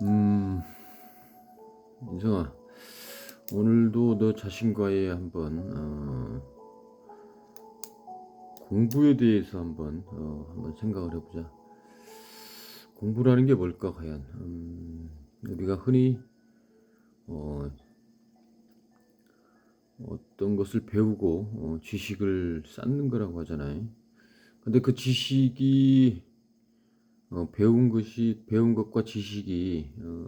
음, 인성아, 오늘도 너 자신과의 한번 어, 공부에 대해서 한번 어, 한번 생각을 해보자. 공부라는 게 뭘까 과연? 음, 우리가 흔히 어, 어떤 것을 배우고 어, 지식을 쌓는 거라고 하잖아요. 근데 그 지식이 어, 배운 것이 배운 것과 지식이 어,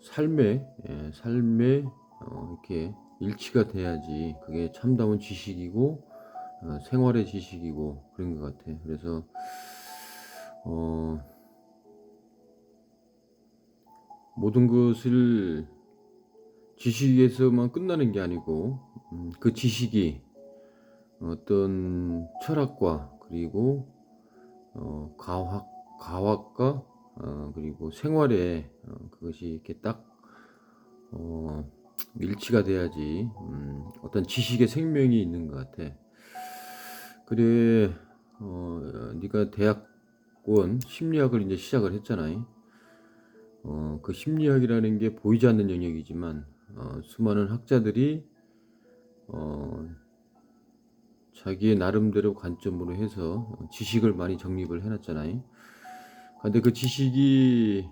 삶에 예, 삶에 어, 이렇게 일치가 돼야지 그게 참다운 지식이고 어, 생활의 지식이고 그런 것 같아. 그래서 어, 모든 것을 지식에서만 끝나는 게 아니고 음, 그 지식이 어떤 철학과 그리고 어, 과학, 과학과 어, 그리고 생활에 어, 그것이 이렇게 딱 어, 일치가 돼야지 음, 어떤 지식의 생명이 있는 것 같아. 그래, 어, 네가 대학원 심리학을 이제 시작을 했잖아요. 어, 그 심리학이라는 게 보이지 않는 영역이지만 어, 수많은 학자들이 어, 자기의 나름대로 관점으로 해서 지식을 많이 정립을 해놨잖아요. 근데 그 지식이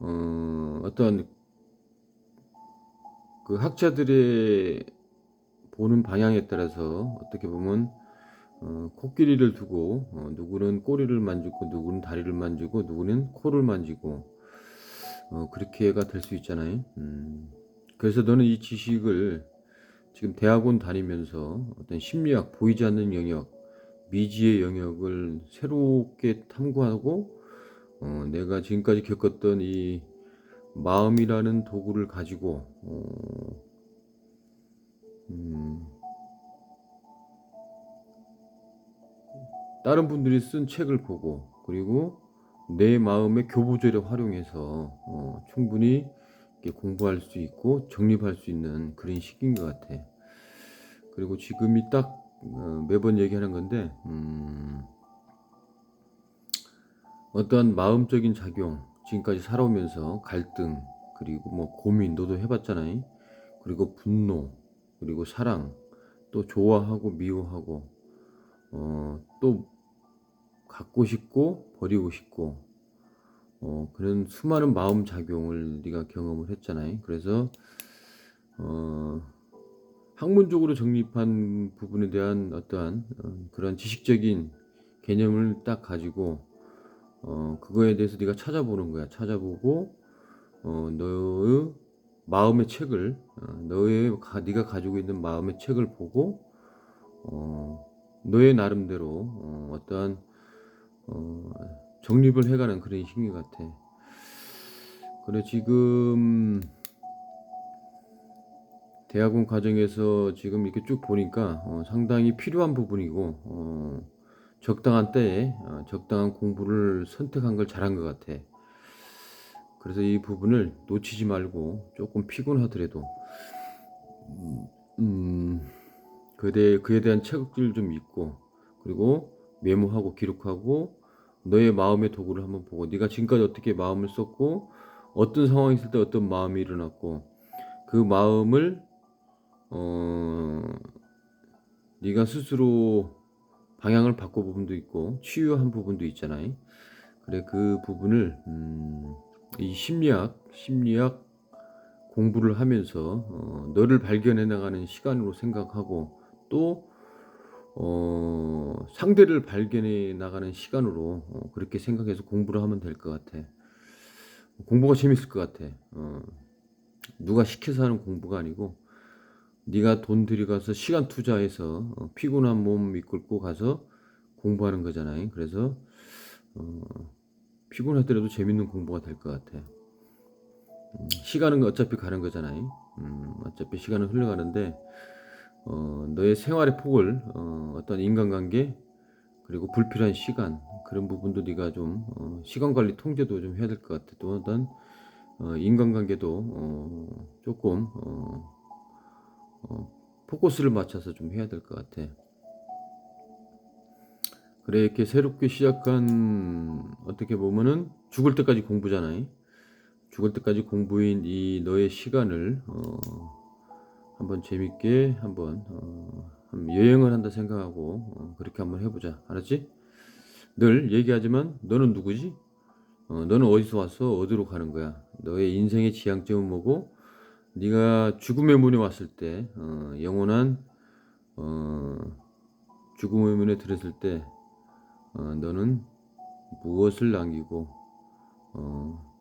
어, 어떤 그 학자들의 보는 방향에 따라서 어떻게 보면 어, 코끼리를 두고 어, 누구는 꼬리를 만지고 누구는 다리를 만지고 누구는 코를 만지고 어, 그렇게가 될 수 있잖아요. 음, 그래서 너는 이 지식을 지금 대학원 다니면서 어떤 심리학 보이지 않는 영역, 미지의 영역을 새롭게 탐구하고 어, 내가 지금까지 겪었던 이 마음이라는 도구를 가지고 어, 음, 다른 분들이 쓴 책을 보고 그리고 내 마음의 교보절에 활용해서 어, 충분히 공부할 수 있고 정립할 수 있는 그런 시기인 것 같아. 그리고 지금이 딱 어, 매번 얘기하는 건데 음, 어떠한 마음적인 작용 지금까지 살아오면서 갈등 그리고 뭐 고민 너도 해봤잖아요. 그리고 분노 그리고 사랑 또 좋아하고 미워하고 어, 또 갖고 싶고 버리고 싶고 어, 그런 수많은 마음 작용을 네가 경험을 했잖아요. 그래서 어, 학문적으로 정립한 부분에 대한 어떠한 어, 그런 지식적인 개념을 딱 가지고 어, 그거에 대해서 네가 찾아보는 거야. 찾아보고 어, 너의 마음의 책을 어, 너의 가, 네가 가지고 있는 마음의 책을 보고 어, 너의 나름대로 어, 어떠한 어, 정립을 해가는 그런 시기 같아. 그래 지금 대학원 과정에서 지금 이렇게 쭉 보니까 어, 상당히 필요한 부분이고 어, 적당한 때에 어, 적당한 공부를 선택한 걸 잘한 것 같아. 그래서 이 부분을 놓치지 말고 조금 피곤하더라도 음, 음, 그에, 그에 대한 책을 좀 읽고 그리고 메모하고 기록하고 너의 마음의 도구를 한번 보고 네가 지금까지 어떻게 마음을 썼고 어떤 상황이 있을 때 어떤 마음이 일어났고 그 마음을 어 네가 스스로 방향을 바꿔 부분도 있고 치유한 부분도 있잖아요. 그래 그 부분을 음, 이 심리학 심리학 공부를 하면서 어, 너를 발견해 나가는 시간으로 생각하고 또 어, 상대를 발견해 나가는 시간으로 어, 그렇게 생각해서 공부를 하면 될 것 같아. 공부가 재밌을 것 같아. 어, 누가 시켜서 하는 공부가 아니고 네가 돈 들여가서 시간 투자해서 어, 피곤한 몸 이끌고 가서 공부하는 거잖아 요. 그래서 어, 피곤하더라도 재밌는 공부가 될 것 같아. 음, 시간은 어차피 가는 거잖아 요. 음, 어차피 시간은 흘러가는데 어, 너의 생활의 폭을 어, 어떤 인간관계 그리고 불필요한 시간 그런 부분도 네가 좀 어, 시간 관리 통제도 좀 해야 될 것 같아. 또 어떤 어, 인간관계도 어, 조금 어, 어, 포커스를 맞춰서 좀 해야 될 것 같아. 그래 이렇게 새롭게 시작한 어떻게 보면은 죽을 때까지 공부잖아요. 죽을 때까지 공부인 이 너의 시간을 어, 한번 재밌게 한번 어, 여행을 한다 생각하고 어, 그렇게 한번 해보자. 알았지? 늘 얘기하지만 너는 누구지? 어, 너는 어디서 왔어? 어디로 가는 거야? 너의 인생의 지향점은 뭐고? 네가 죽음의 문에 왔을 때 어, 영원한 어, 죽음의 문에 들었을 때 어, 너는 무엇을 남기고 어,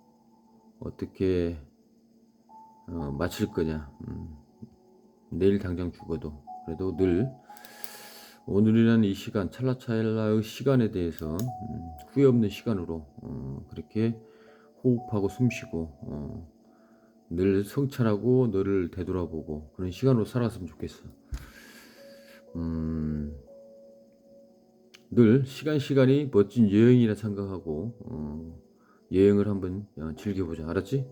어떻게 어, 마칠 거냐? 음, 내일 당장 죽어도 그래도 늘 오늘이라는 이 시간 찰나찰나의 시간에 대해서 음, 후회 없는 시간으로 어, 그렇게 호흡하고 숨쉬고 어, 늘 성찰하고 너를 되돌아보고 그런 시간으로 살았으면 좋겠어. 음, 늘 시간 시간이 멋진 여행이라 생각하고 어, 여행을 한번 어, 즐겨보자. 알았지?